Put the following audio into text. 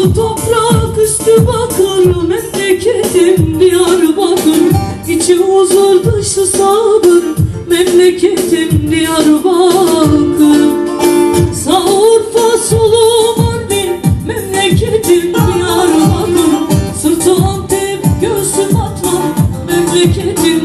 Şu toprak üstü bakır memleketim Diyarbakır. İçi huzur dışı sabır memleketim Diyarbakır. Sağır fasulu Mardin memleketim Diyarbakır. Sırtı Antep göğsüm Atman memleketim